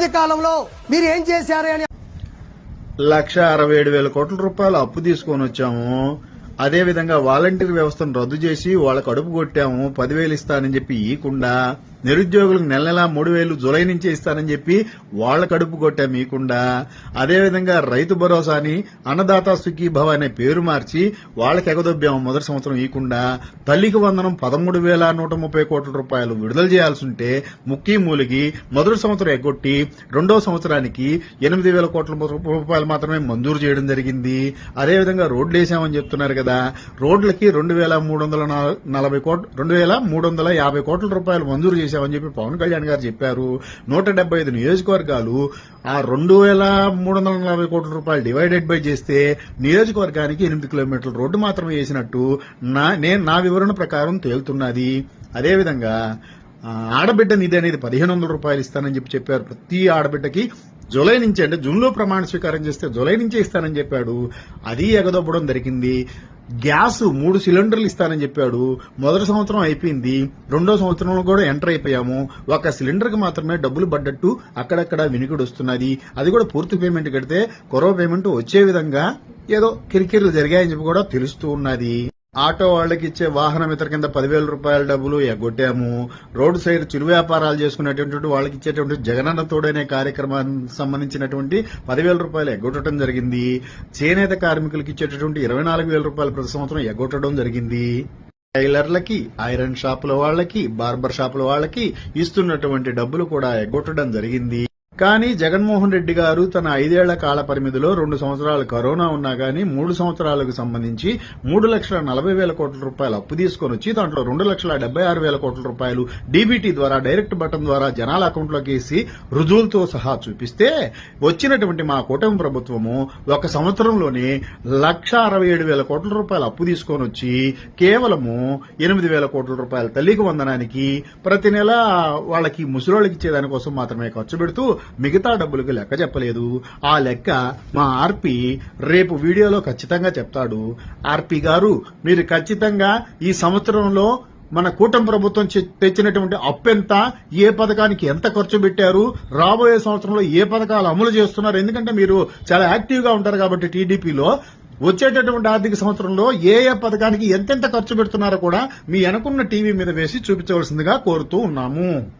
ఏడాది కాలంలో మీరు ఏం చేశారు అని లక్ష అరవై ఏడు వేల కోట్ల రూపాయలు అప్పు తీసుకొని వచ్చాము. అదే విధంగా వాలంటీర్ వ్యవస్థను రద్దు చేసి వాళ్ళకు అడుపు కొట్టాము. పదివేలు ఇస్తానని చెప్పి ఈకుండా నిరుద్యోగులకు నెల నెలా మూడు వేలు జులై నుంచే ఇస్తానని చెప్పి వాళ్ళ కడుపు కొట్టా మీకుండా. అదేవిధంగా రైతు భరోసాని అన్నదాత సుఖీభవ అనే పేరు మార్చి వాళ్ళకి ఎగదొబ్బాము మొదటి సంవత్సరం ఇవ్వకుండా తల్లికి వందనం పదమూడు వేల నూట ముప్పై కోట్ల రూపాయలు విడుదల చేయాల్సి ఉంటే ముక్కి మూలిగి మొదటి సంవత్సరం ఎగ్గొట్టి రెండో సంవత్సరానికి ఎనిమిది వేల కోట్ల రూపాయలు మాత్రమే మంజూరు చేయడం జరిగింది. అదేవిధంగా రోడ్లు వేసామని చెప్తున్నారు కదా. రోడ్లకి రెండు వేల మూడు వందల నలభై కోట్ల రెండు వేల మూడు వందల యాభై కోట్ల రూపాయలు మంజూరు చేశామని చెప్పి పవన్ కళ్యాణ్ గారు చెప్పారు. నూట డెబ్బై ఐదు నియోజకవర్గాలు ఆ రెండు వేల మూడు వందల నలభై కోట్ల రూపాయలు డివైడెడ్ బై చేస్తే నియోజకవర్గానికి ఎనిమిది కిలోమీటర్ల రోడ్డు మాత్రమే వేసినట్టు నా నేను నా వివరణ ప్రకారం తేలుతున్నది. అదేవిధంగా ఆడబిడ్డ నిధి అనేది పదిహేను వందల రూపాయలు ఇస్తానని చెప్పి చెప్పారు. ప్రతి ఆడబిడ్డకి జూలై నుంచి అంటే జూన్లో ప్రమాణ స్వీకారం చేస్తే జూలై నుంచే ఇస్తానని చెప్పాడు. అది ఎగదొబ్బడం జరిగింది. గ్యాస్ మూడు సిలిండర్లు ఇస్తానని చెప్పాడు. మొదటి సంవత్సరం అయిపోయింది. రెండో సంవత్సరంలో కూడా ఎంటర్ అయిపోయాము. ఒక సిలిండర్కి మాత్రమే డబ్బులు పడ్డట్టు అక్కడక్కడ వినికిడి వస్తున్నది. అది కూడా పూర్తి పేమెంట్ కడితే కొరవ పేమెంట్ వచ్చే విధంగా ఏదో కిరికిర్లు జరిగాయని చెప్పి కూడా తెలుస్తూ ఉన్నది. ఆటో వాళ్ళకి ఇచ్చే వాహనం ఇతర కింద పదివేల రూపాయల డబ్బులు ఎగ్గొట్టాము. రోడ్డు సైడ్ చిరు వ్యాపారాలు చేసుకునేటువంటి వాళ్ళకి ఇచ్చేటువంటి జగనన్న తోడనే కార్యక్రమానికి సంబంధించినటువంటి పదివేల రూపాయలు ఎగ్గొట్టడం జరిగింది. చేనేత కార్మికులకి ఇచ్చేటటువంటి ఇరవై నాలుగు వేల రూపాయలు ప్రతి సంవత్సరం ఎగ్గొట్టడం జరిగింది. టైలర్లకి ఐరన్ షాపుల వాళ్ళకి బార్బర్ షాపుల వాళ్ళకి ఇస్తున్నటువంటి డబ్బులు కూడా ఎగ్గొట్టడం జరిగింది. కానీ జగన్మోహన్ రెడ్డి గారు తన ఐదేళ్ళ కాల పరిమితిలో రెండు సంవత్సరాలు కరోనా ఉన్నా కానీ మూడు సంవత్సరాలకు సంబంధించి మూడు లక్షల నలభై వేల కోట్ల రూపాయలు అప్పు తీసుకొని వచ్చి దాంట్లో రెండు లక్షల డెబ్బై ఆరు వేల కోట్ల రూపాయలు డీబీటీ ద్వారా డైరెక్ట్ బటన్ ద్వారా జనాల అకౌంట్లోకి వేసి రుజువులతో సహా చూపిస్తే వచ్చినటువంటి మా కూటమి ప్రభుత్వము ఒక సంవత్సరంలోనే లక్ష అరవై ఏడు వేల కోట్ల రూపాయలు అప్పు తీసుకొని వచ్చి కేవలము ఎనిమిది వేల కోట్ల రూపాయలు తల్లికి వందనానికి ప్రతి నెల వాళ్ళకి ముసలోళ్ళకి ఇచ్చేదానికోసం మాత్రమే ఖర్చు పెడుతూ మిగతా డబ్బులకు లెక్క చెప్పలేదు. ఆ లెక్క మా ఆర్పి రేపు వీడియోలో ఖచ్చితంగా చెప్తాడు. ఆర్పి గారు మీరు ఖచ్చితంగా ఈ సంవత్సరంలో మన కూటమి ప్రభుత్వం తెచ్చినటువంటి అప్పెంత ఏ పథకానికి ఎంత ఖర్చు పెట్టారు రాబోయే సంవత్సరంలో ఏ పథకాలు అమలు చేస్తున్నారు ఎందుకంటే మీరు చాలా యాక్టివ్గా ఉంటారు కాబట్టి టీడీపీలో వచ్చేటటువంటి ఆర్థిక సంవత్సరంలో ఏ ఏ పథకానికి ఎంతెంత ఖర్చు పెడుతున్నారో కూడా మీ అనుకున్న టీవీ మీద వేసి చూపించవలసిందిగా కోరుతూ ఉన్నాము.